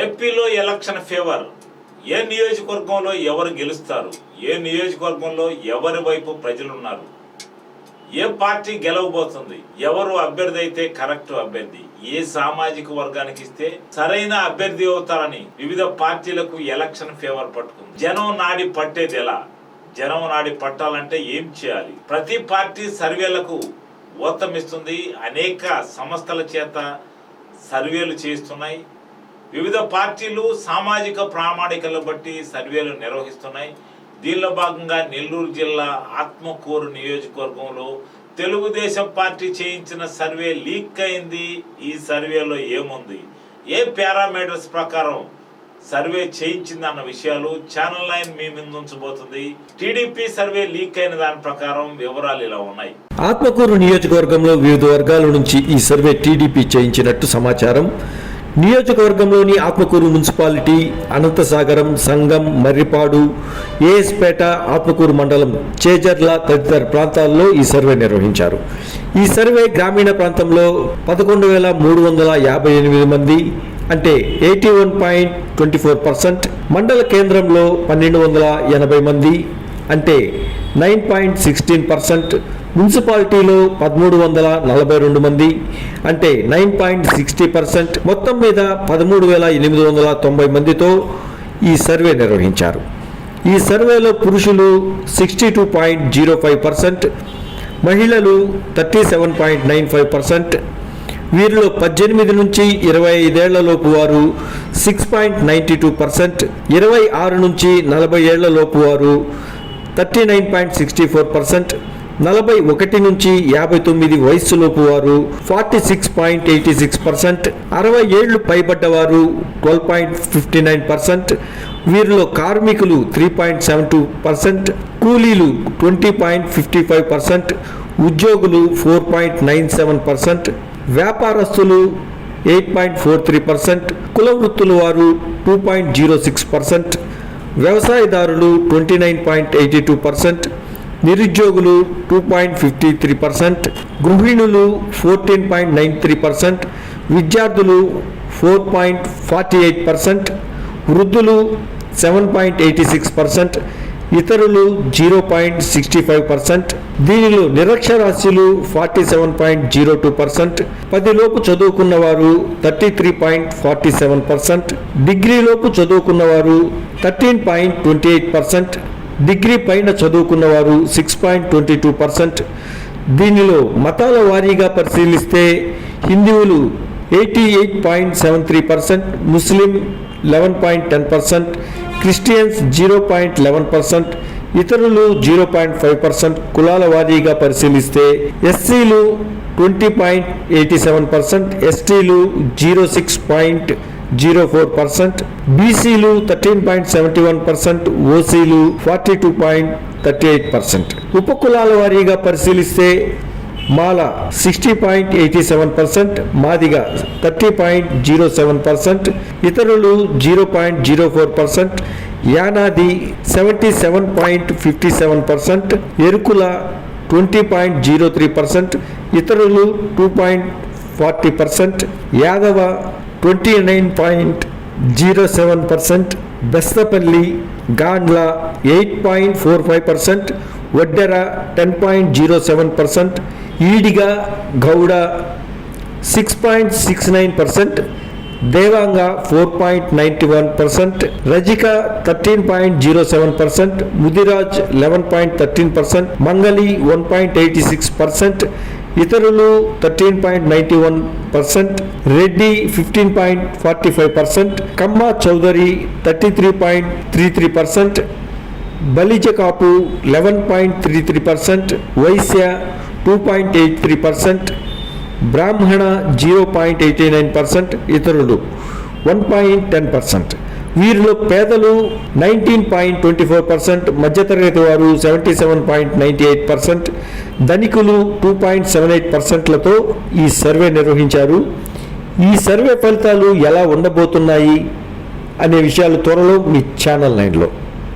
ఏపీలో election favour. ఏ నియోజకవర్గంలో ఎవరు గెలుస్తారు? ఏ నియోజకవర్గంలో ఎవరి వైపు ప్రజలు ఉన్నారు ఏ పార్టీ గెలవబోతుంది? ఎవరు అభ్యర్థి అయితే కరెక్ట్ అభ్యర్థి? ఏ సామాజిక వర్గానికి ఇస్తే సరైన అభ్యర్థి అవుతారని వివిధ పార్టీలకు ఎలక్షన్ ఫేవర్ పట్టుకుంది. జనం నాడి పట్టేది ఎలా? జనం నాడి పట్టాలంటే ఏం చేయాలి? ప్రతి పార్టీ సర్వేలకు ఊతమిస్తుంది. అనేక సంస్థల చేత సర్వేలు చేస్తున్నాయి. వివిధ పార్టీలు సామాజిక ప్రామాణికలు బట్టి సర్వేలు నిర్వహిస్తున్నాయి. దీనిలో భాగంగా నెల్లూరు జిల్లా ఆత్మకూరు నియోజకవర్గంలో తెలుగుదేశం పార్టీ చేయించిన సర్వే లీక్ అయింది. ఈ సర్వేలో ఏముంది? ఏ పారామీటర్స్ ప్రకారం సర్వే చేయించింది అన్న విషయాలు ఛానల్ లైన్ మీ ముందు ఉంచబోతుంది టీడీపీ సర్వే లీక్ అయిన దాని ప్రకారం వివరాలు ఇలా ఉన్నాయి. ఆత్మకూరు నియోజకవర్గంలో వివిధ వర్గాల నుంచి ఈ సర్వే టీడీపీ చేయించినట్టు సమాచారం. నియోజకవర్గంలోని ఆత్మకూరు మున్సిపాలిటీ అనంతసాగరం సంగం మర్రిపాడు ఏఎస్పేట ఆత్మకూరు మండలం చేజర్ల తదితర ప్రాంతాల్లో ఈ సర్వే నిర్వహించారు. ఈ సర్వే గ్రామీణ ప్రాంతంలో పదకొండు వేల మూడు వందల యాభై ఎనిమిది మంది అంటే eighty one point twenty four percent మండల కేంద్రంలో పన్నెండు వందల ఎనభై మంది అంటే నైన్ పాయింట్ సిక్స్టీన్ పర్సెంట్ మున్సిపాలిటీలో పదమూడు వందల నలభై రెండు మంది అంటే నైన్ పాయింట్ సిక్స్టీ పర్సెంట్ మొత్తం మీద పదమూడు వేల ఎనిమిది వందల తొంభై మందితో ఈ సర్వే నిర్వహించారు. ఈ సర్వేలో పురుషులు sixty two point zero five percent మహిళలు thirty seven point nine five percent వీరిలో పద్దెనిమిది నుంచి ఇరవై ఐదేళ్ళలోపు వారు six point ninety two percent ఇరవై ఆరు నుంచి నలభై ఏళ్ళలోపు వారు thirty nine point sixty four percent నలభై ఒకటి నుంచి యాభై తొమ్మిది వయస్సులోపు వారు forty six point eighty six percent అరవై ఏళ్ళు పైబడ్డవారు twelve point fifty nine percent వీరిలో కార్మికులు three point seven two percent కూలీలు twenty point fifty five percent ఉద్యోగులు four point nine seven percent వ్యాపారస్తులు eight point four three percent కుల వృత్తుల వారు two point zero six percent వ్యవసాయదారులు twenty nine point eighty two percent నిరుద్యోగులు two point fifty three percent గృహిణులు fourteen point nine three percent విద్యార్థులు four point forty eight percent వృద్ధులు seven point eighty six percent ఇతరులు zero point sixty five percent దీనిలో నిరక్షరాస్యులు forty seven point zero two percent పదిలోపు చదువుకున్న వారు thirty three point forty seven percent డిగ్రీలోపు చదువుకున్న వారు thirteen point twenty eight percent degree పైన చదువుకున్న వారు six point twenty two percent. దీనిలో మతాల వారీగా పరిశీలిస్తే హిందువులు eighty eight point seven three percent ముస్లిం eleven point ten percent Christians zero point eleven percent ఇతరులు జీరో పాయింట్ ఫైవ్ పర్సెంట్ కులాల వారీగా పరిశీలిస్తే ఎస్సీలు twenty point eighty seven percent ఎస్టీలు zero six point zero four percent బీసీలు thirteen point seventy one percent ఓసీలు forty two point thirty eight percent. ఉపకులాల వారీగా పరిశీలిస్తే Mala sixty point eighty seven percent Madiga thirty point zero seven percent ఇతరులు zero point zero four percent Yanadi seventy seven point fifty seven percent Yerukula twenty point zero three percent ఇతరులు two point forty percent Yadava twenty nine point zero seven percent Bestapalli Gandla eight point four five percent Vaddera ten point zero seven percent Idiga Gouda six point six nine percent Devanga four point ninety one percent Rajaka thirteen point zero seven percent Mudiraj eleven point thirteen percent Mangali one point eighty six percent ఇతరులు thirteen point ninety one percent Reddy fifteen point forty five percent Kamma Chowdary thirty three point three three percent Balija Kapu eleven point three three percent Vaishya two point eight three percent Brahmana zero point eighty nine percent ఇతరులు one point ten percent. వీరిలో పేదలు nineteen point twenty four percent మధ్యతరగతి వారు seventy seven point ninety eight percent ధనికులు two point seven eight పర్సెంట్లతో ఈ survey నిర్వహించారు. ఈ సర్వే ఫలితాలు ఎలా ఉండబోతున్నాయి అనే విషయాలు త్వరలో మీ ఛానల్ నైన్లో